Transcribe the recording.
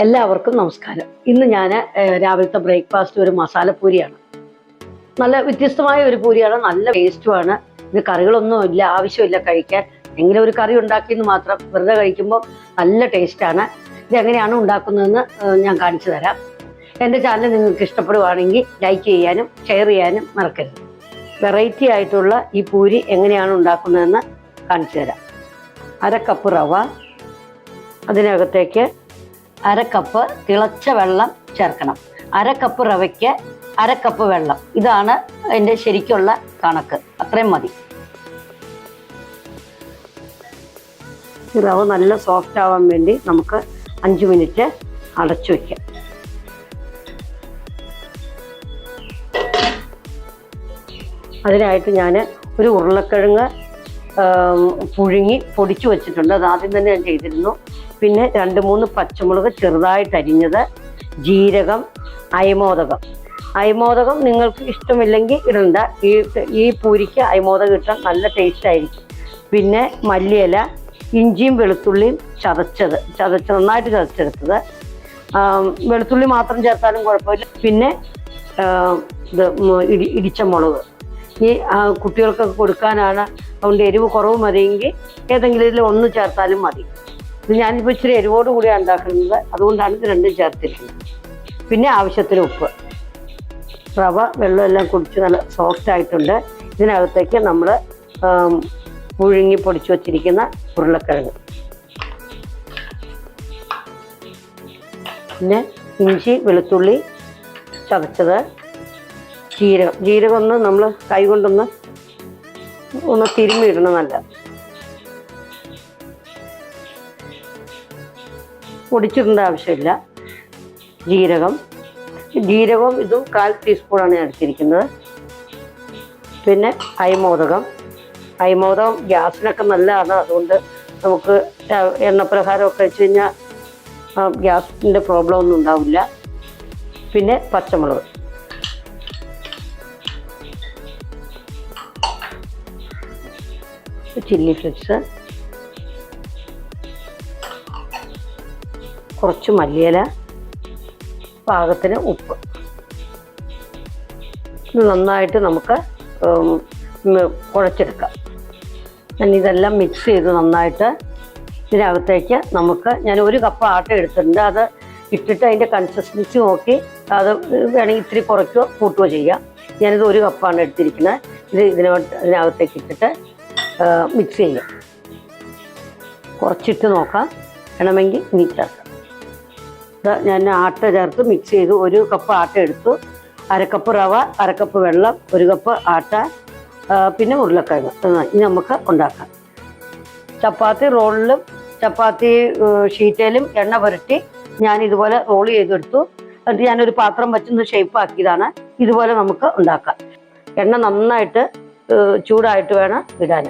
എല്ലാവർക്കും നമസ്കാരം. ഇന്ന് ഞാൻ രാവിലത്തെ ബ്രേക്ക്ഫാസ്റ്റ് ഒരു മസാലപ്പൂരിയാണ് നല്ല വ്യത്യസ്തമായ ഒരു പൂരിയാണ് നല്ല ടേസ്റ്റുമാണ് ഇത് കറികളൊന്നും ഇല്ല ആവശ്യമില്ല കഴിക്കാൻ. എങ്കിലും ഒരു കറി ഉണ്ടാക്കിയെന്ന് മാത്രം വെറുതെ കഴിക്കുമ്പോൾ നല്ല ടേസ്റ്റാണ് ഇത് എങ്ങനെയാണ് ഉണ്ടാക്കുന്നതെന്ന് ഞാൻ കാണിച്ചു തരാം. എന്റെ ചാനൽ നിങ്ങൾക്ക് ഇഷ്ടപ്പെടുവാണെങ്കിൽ ലൈക്ക് ചെയ്യാനും ഷെയർ ചെയ്യാനും മറക്കരുത്. വെറൈറ്റി ആയിട്ടുള്ള ഈ പൂരി എങ്ങനെയാണ് ഉണ്ടാക്കുന്നതെന്ന് കാണിച്ചു തരാം. അര കപ്പ് റവ. അതിനകത്തേക്ക് അര കപ്പ് തിളച്ച വെള്ളം ചേർക്കണം. അര കപ്പ് റവയ്ക്ക് അര കപ്പ് വെള്ളം. ഇതാണ് എന്റെ ശരിക്കുള്ള കണക്ക്. അത്രയും മതി. റവ നല്ല സോഫ്റ്റ് ആവാൻ വേണ്ടി നമുക്ക് അഞ്ച് മിനിറ്റ് അടച്ചു വയ്ക്കാം അതിനായിട്ട് ഞാൻ ഒരു ഉരുളക്കിഴങ്ങ് പുഴുങ്ങി പൊടിച്ചു വെച്ചിട്ടുണ്ട്. അത് ആദ്യം തന്നെ ഞാൻ ചെയ്തിരുന്നു. പിന്നെ രണ്ട് മൂന്ന് പച്ചമുളക് ചെറുതായിട്ട് അരിഞ്ഞത് ജീരകം അയമോദകം. അയമോദകം നിങ്ങൾക്ക് ഇഷ്ടമില്ലെങ്കിൽ ഇടണ്ട. ഈ ഈ പൂരിക്ക് അയമോദകം ഇട്ടാൽ നല്ല ടേസ്റ്റ് ആയിരിക്കും. പിന്നെ മല്ലിയില ഇഞ്ചിയും വെളുത്തുള്ളിയും ചതച്ചത് ചതച്ച് നന്നായിട്ട് ചതച്ചെടുത്തത്. വെളുത്തുള്ളി മാത്രം ചേർത്താലും കുഴപ്പമില്ല. പിന്നെ ഇത് ഇടി ഇടിച്ച മുളക് ഈ കുട്ടികൾക്കൊക്കെ കൊടുക്കാനാണ് അതുകൊണ്ട് എരിവ് കുറവ് മതിയെങ്കിൽ ഏതെങ്കിലും ഇതിൽ ഒന്ന് ചേർത്താലും മതി. ഇത് ഞാനിപ്പോൾ ഇച്ചിരി എരിവോട് കൂടിയാണ് ഉണ്ടാക്കുന്നത്. അതുകൊണ്ടാണ് ഇത് രണ്ടും ചേർത്തിരിക്കുന്നത് പിന്നെ ആവശ്യത്തിന് ഉപ്പ്. റവ വെള്ളം എല്ലാം കുടിച്ച് നല്ല സോഫ്റ്റ് ആയിട്ടുണ്ട്. ഇതിനകത്തേക്ക് നമ്മൾ പുഴുങ്ങി പൊടിച്ചു വച്ചിരിക്കുന്ന ഉരുളക്കിഴങ്ങ്. പിന്നെ ഇഞ്ചി വെളുത്തുള്ളി ചതച്ചത്. ജീരകം. ജീരകം ഒന്ന് നമ്മൾ കൈ കൊണ്ടൊന്ന് ഒന്ന് തിരുമ്മി ഇടണം നല്ല. പൊടിച്ചിടേണ്ട ആവശ്യമില്ല. ജീരകം. ജീരകവും ഇതും കാൽ ടീസ്പൂണാണ് ഞാൻ എടുത്തിരിക്കുന്നത്. പിന്നെ അയമോദകം. അയമോദകം ഗ്യാസിനൊക്കെ നല്ലതാണ്. അതുകൊണ്ട് നമുക്ക് എണ്ണപ്രഹാരമൊക്കെ കഴിച്ച് കഴിഞ്ഞാൽ ഗ്യാസിന്റെ പ്രോബ്ലം ഒന്നും ഉണ്ടാവില്ല. പിന്നെ പച്ചമുളക്. Chilli flakes. കുറച്ച് മല്ലിയില. പാകത്തിന് ഉപ്പ്. നന്നായിട്ട് നമുക്ക് കുഴച്ചെടുക്കാം. ഞാൻ ഇതെല്ലാം മിക്സ് ചെയ്ത് നന്നായിട്ട് ഇതിനകത്തേക്ക് നമുക്ക് ഞാൻ ഒരു കപ്പ് ആട്ട എടുത്തിട്ടുണ്ട്. അത് ഇട്ടിട്ട് അതിന്റെ കൺസിസ്റ്റൻസി നോക്കി അത് വേണമെങ്കിൽ ഇത്തിരി കുറയ്ക്കുകയോ കൂട്ടുകയോ ചെയ്യാം. ഞാനിത് ഒരു കപ്പാണ് എടുത്തിരിക്കുന്നത്. ഇത് ഇതിനകത്തേക്ക് ഇട്ടിട്ട് മിക്സ് ചെയ്യാം. കുറച്ചിട്ട് നോക്കാം. വേണമെങ്കിൽ ഇനി ചേർക്കാം ഞാൻ ആട്ട ചേർത്ത് മിക്സ് ചെയ്തു. ഒരു കപ്പ് ആട്ട എടുത്തു. അരക്കപ്പ് റവ അരക്കപ്പ് വെള്ളം ഒരു കപ്പ് ആട്ട പിന്നെ ഉരുളക്കിഴങ്ങ്. ഇനി നമുക്ക് ഉണ്ടാക്കാം. ചപ്പാത്തി റോളിലും ചപ്പാത്തി ഷീറ്റയിലും എണ്ണ പുരട്ടി ഞാൻ ഇതുപോലെ റോൾ ചെയ്തെടുത്തു. എന്നിട്ട് ഞാനൊരു പാത്രം വെച്ചൊന്ന് ഷേപ്പ് ആക്കിയതാണ്. ഇതുപോലെ നമുക്ക് ഉണ്ടാക്കാം. എണ്ണ നന്നായിട്ട് ചൂടായിട്ട് വേണം ഇടാൻ.